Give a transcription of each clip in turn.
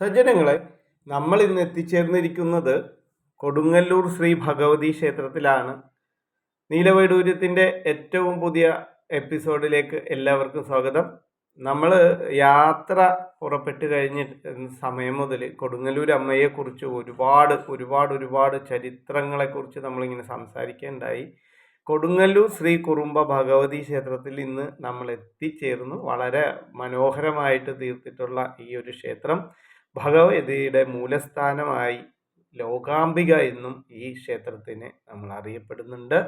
സജ്ജനങ്ങളെ നമ്മൾ ഇന്ന് എത്തിച്ചേർന്നിരിക്കുന്നത് കൊടുങ്ങല്ലൂർ ശ്രീ ഭഗവതി ക്ഷേത്രത്തിലാണ്. നീലവൈഡൂര്യത്തിന്റെ ഏറ്റവും പുതിയ എപ്പിസോഡിലേക്ക് എല്ലാവർക്കും സ്വാഗതം. നമ്മൾ യാത്ര പുറപ്പെട്ട് കഴിഞ്ഞ സമയം മുതൽ കൊടുങ്ങല്ലൂർ അമ്മയെക്കുറിച്ച് ഒരുപാട് ഒരുപാട് ഒരുപാട് ചരിത്രങ്ങളെക്കുറിച്ച് നമ്മളിങ്ങനെ സംസാരിക്കേണ്ടായി. കൊടുങ്ങല്ലൂർ ശ്രീ കുറുമ്പ ഭഗവതി ക്ഷേത്രത്തിൽ ഇന്ന് നമ്മൾ എത്തിച്ചേർന്നു. വളരെ മനോഹരമായിട്ട് തീർത്തിട്ടുള്ള ഈ ഒരു ക്ഷേത്രം. ഭഗവതിയുടെ മൂലസ്ഥാനമായി ലോകാംബിക എന്നും ഈ ക്ഷേത്രത്തിന് നമ്മൾ അറിയപ്പെടുന്നുണ്ട്.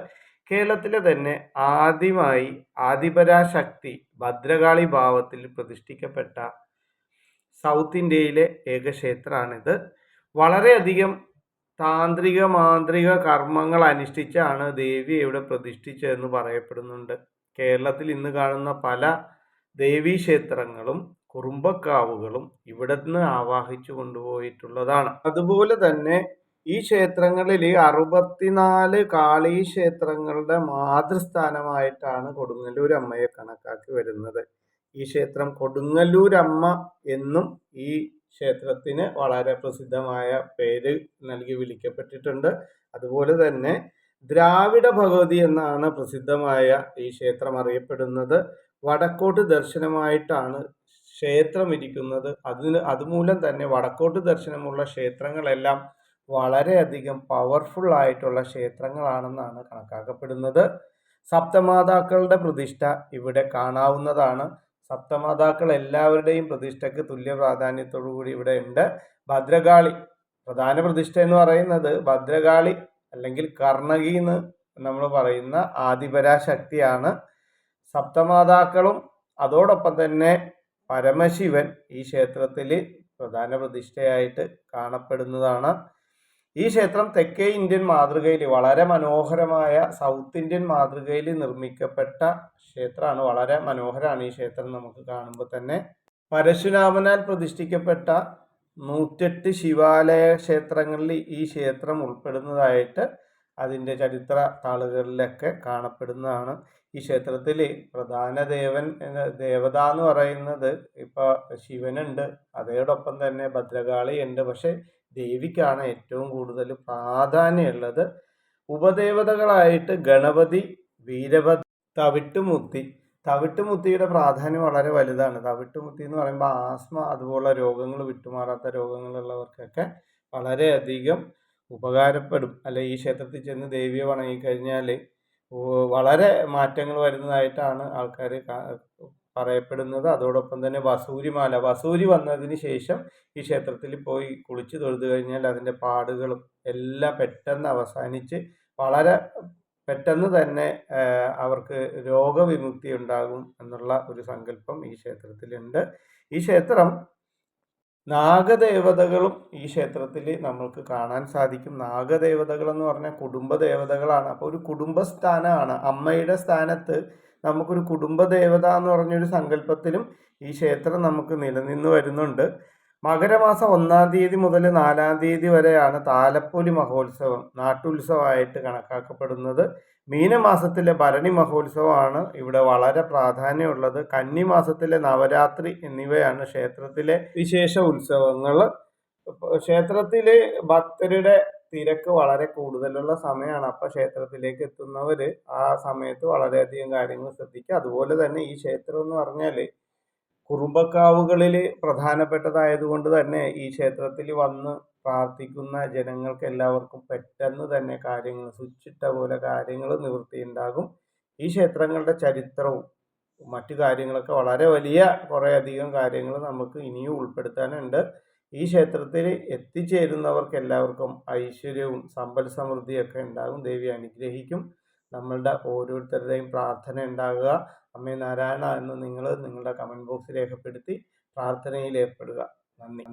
കേരളത്തിലെ തന്നെ ആദ്യമായി ആദിപരാശക്തി ഭദ്രകാളി ഭാവത്തിൽ പ്രതിഷ്ഠിക്കപ്പെട്ട സൗത്ത് ഇന്ത്യയിലെ ഏക ക്ഷേത്രമാണിത്. വളരെയധികം താന്ത്രിക മാന്ത്രിക കർമ്മങ്ങൾ അനുഷ്ഠിച്ചാണ് ദേവി ഇവിടെ പ്രതിഷ്ഠിച്ചതെന്ന് പറയപ്പെടുന്നുണ്ട്. കേരളത്തിൽ ഇന്ന് കാണുന്ന പല ദേവീക്ഷേത്രങ്ങളും കുറുമ്പക്കാവുകളും നിന്ന് ആവാഹിച്ചു കൊണ്ടുപോയിട്ടുള്ളതാണ്. അതുപോലെ തന്നെ ഈ ക്ഷേത്രങ്ങളിൽ അറുപത്തിനാല് കാളി ക്ഷേത്രങ്ങളുടെ മാതൃസ്ഥാനമായിട്ടാണ് കൊടുങ്ങല്ലൂർ അമ്മയെ കണക്കാക്കി വരുന്നത്. ഈ ക്ഷേത്രം കൊടുങ്ങല്ലൂരമ്മ എന്നും ഈ ക്ഷേത്രത്തിന് വളരെ പ്രസിദ്ധമായ പേര് നൽകി വിളിക്കപ്പെട്ടിട്ടുണ്ട്. അതുപോലെ തന്നെ ദ്രാവിഡ ഭഗവതി എന്നാണ് പ്രസിദ്ധമായ ഈ ക്ഷേത്രം അറിയപ്പെടുന്നത്. വടക്കോട്ട് ദർശനമായിട്ടാണ് ക്ഷേത്രം ഇരിക്കുന്നത്. അതിന് അതുമൂലം തന്നെ വടക്കോട്ട് ദർശനമുള്ള ക്ഷേത്രങ്ങളെല്ലാം വളരെയധികം പവർഫുൾ ആയിട്ടുള്ള ക്ഷേത്രങ്ങളാണെന്നാണ് കണക്കാക്കപ്പെടുന്നത്. സപ്തമാതാക്കളുടെ പ്രതിഷ്ഠ ഇവിടെ കാണാവുന്നതാണ്. സപ്തമാതാക്കൾ എല്ലാവരുടെയും പ്രതിഷ്ഠയ്ക്ക് തുല്യ പ്രാധാന്യത്തോടു കൂടി ഇവിടെ ഉണ്ട്. ഭദ്രകാളി പ്രധാന പ്രതിഷ്ഠ എന്ന് പറയുന്നത് ഭദ്രകാളി അല്ലെങ്കിൽ കർണകി എന്ന് നമ്മൾ പറയുന്ന ആദിപരാശക്തിയാണ്. സപ്തമാതാക്കളും അതോടൊപ്പം തന്നെ പരമശിവൻ ഈ ക്ഷേത്രത്തിൽ പ്രധാന പ്രതിഷ്ഠയായിട്ട് കാണപ്പെടുന്നതാണ്. ഈ ക്ഷേത്രം തെക്കേ ഇന്ത്യൻ മാതൃകയിൽ വളരെ മനോഹരമായ സൗത്ത് ഇന്ത്യൻ മാതൃകയിൽ നിർമ്മിക്കപ്പെട്ട ക്ഷേത്രമാണ്. വളരെ മനോഹരമാണ് ഈ ക്ഷേത്രം നമുക്ക് കാണുമ്പോൾ തന്നെ. പരശുരാമനാൽ പ്രതിഷ്ഠിക്കപ്പെട്ട നൂറ്റെട്ട് ശിവാലയ ക്ഷേത്രങ്ങളിൽ ഈ ക്ഷേത്രം ഉൾപ്പെടുന്നതായിട്ട് അതിന്റെ ചരിത്ര താളുകളിലൊക്കെ കാണപ്പെടുന്നതാണ്. ഈ ക്ഷേത്രത്തിൽ പ്രധാന ദേവൻ ദേവത എന്ന് പറയുന്നത് ഇപ്പോൾ ശിവനുണ്ട്. അതോടൊപ്പം തന്നെ ഭദ്രകാളി ഉണ്ട്. പക്ഷേ ദേവിക്കാണ് ഏറ്റവും കൂടുതൽ പ്രാധാന്യമുള്ളത്. ഉപദേവതകളായിട്ട് ഗണപതി വീരഭദ്ര തവിട്ടുമുത്തി. തവിട്ടുമുത്തിയുടെ പ്രാധാന്യം വളരെ വലുതാണ്. തവിട്ടുമുത്തി എന്ന് പറയുമ്പോൾ ആസ്മ അതുപോലുള്ള രോഗങ്ങൾ വിട്ടുമാറാത്ത രോഗങ്ങളുള്ളവർക്കൊക്കെ വളരെയധികം ഉപകാരപ്പെടും. അല്ലെ ഈ ക്ഷേത്രത്തിൽ ചെന്ന് ദേവിയെ വണങ്ങിക്കഴിഞ്ഞാൽ വളരെ മാറ്റങ്ങൾ വരുന്നതായിട്ടാണ് ആൾക്കാർ പറയപ്പെടുന്നത്. അതോടൊപ്പം തന്നെ വസൂരിമാല വസൂരി വന്നതിന് ശേഷം ഈ ക്ഷേത്രത്തിൽ പോയി കുളിച്ച് തൊഴുതു കഴിഞ്ഞാൽ അതിന്റെ പാടുകളും എല്ലാം പെട്ടെന്ന് അവസാനിച്ച് വളരെ പെട്ടെന്ന് തന്നെ അവർക്ക് രോഗവിമുക്തി ഉണ്ടാകും എന്നുള്ള ഒരു സങ്കല്പം ഈ ക്ഷേത്രത്തിലുണ്ട്. ഈ ക്ഷേത്രം നാഗദേവതകളും ഈ ക്ഷേത്രത്തിൽ നമ്മൾക്ക് കാണാൻ സാധിക്കും. നാഗദേവതകൾ എന്ന് പറഞ്ഞാൽ കുടുംബ ദേവതകളാണ് അപ്പോൾ ഒരു കുടുംബസ്ഥാനമാണ്. അമ്മയുടെ സ്ഥാനത്ത് നമുക്കൊരു കുടുംബദേവത എന്ന് പറഞ്ഞൊരു സങ്കല്പത്തിലും ഈ ക്ഷേത്രം നമുക്ക് നിലനിന്ന് വരുന്നുണ്ട്. മകരമാസം ഒന്നാം തീയതി മുതൽ നാലാം തീയതി വരെയാണ് താലപ്പൊലി മഹോത്സവം നാട്ടുത്സവമായിട്ട് കണക്കാക്കപ്പെടുന്നത്. മീനമാസത്തിലെ ഭരണി മഹോത്സവമാണ്. ഇവിടെ വളരെ പ്രാധാന്യമുള്ളത്. കന്നിമാസത്തിലെ നവരാത്രി എന്നിവയാണ് ക്ഷേത്രത്തിലെ വിശേഷ ഉത്സവങ്ങൾ. ക്ഷേത്രത്തിലെ ഭക്തരുടെ തിരക്ക് വളരെ കൂടുതലുള്ള സമയമാണ്. അപ്പോൾ ക്ഷേത്രത്തിലേക്ക് എത്തുന്നവർ ആ സമയത്ത് വളരെയധികം കാര്യങ്ങൾ ശ്രദ്ധിക്കുക. അതുപോലെ തന്നെ ഈ ക്ഷേത്രം എന്ന് പറഞ്ഞാൽ കുറുമ്പക്കാവുകളിൽ പ്രധാനപ്പെട്ടതായതുകൊണ്ട് തന്നെ ഈ ക്ഷേത്രത്തിൽ വന്ന് പ്രാർത്ഥിക്കുന്ന ജനങ്ങൾക്ക് എല്ലാവർക്കും പെട്ടെന്ന് തന്നെ കാര്യങ്ങൾ സ്വിച്ചിട്ട പോലെ കാര്യങ്ങൾ നിവൃത്തിയുണ്ടാകും. ഈ ക്ഷേത്രങ്ങളുടെ ചരിത്രവും മറ്റു കാര്യങ്ങളൊക്കെ വളരെ വലിയ കുറേയധികം കാര്യങ്ങൾ നമുക്ക് ഇനിയും ഉൾപ്പെടുത്താനുണ്ട്. ഈ ക്ഷേത്രത്തിൽ എത്തിച്ചേരുന്നവർക്ക് എല്ലാവർക്കും ഐശ്വര്യവും സമ്പൽ സമൃദ്ധിയൊക്കെ ഉണ്ടാകും. ദേവി അനുഗ്രഹിക്കും. നമ്മളുടെ ഓരോരുത്തരുടെയും പ്രാർത്ഥന ഉണ്ടാകുക. അമ്മേ നാരായണ എന്ന് നിങ്ങൾ നിങ്ങളുടെ കമന്റ് ബോക്സിൽ രേഖപ്പെടുത്തി പ്രാർത്ഥനയിൽ ഏർപ്പെടുക. നന്ദി.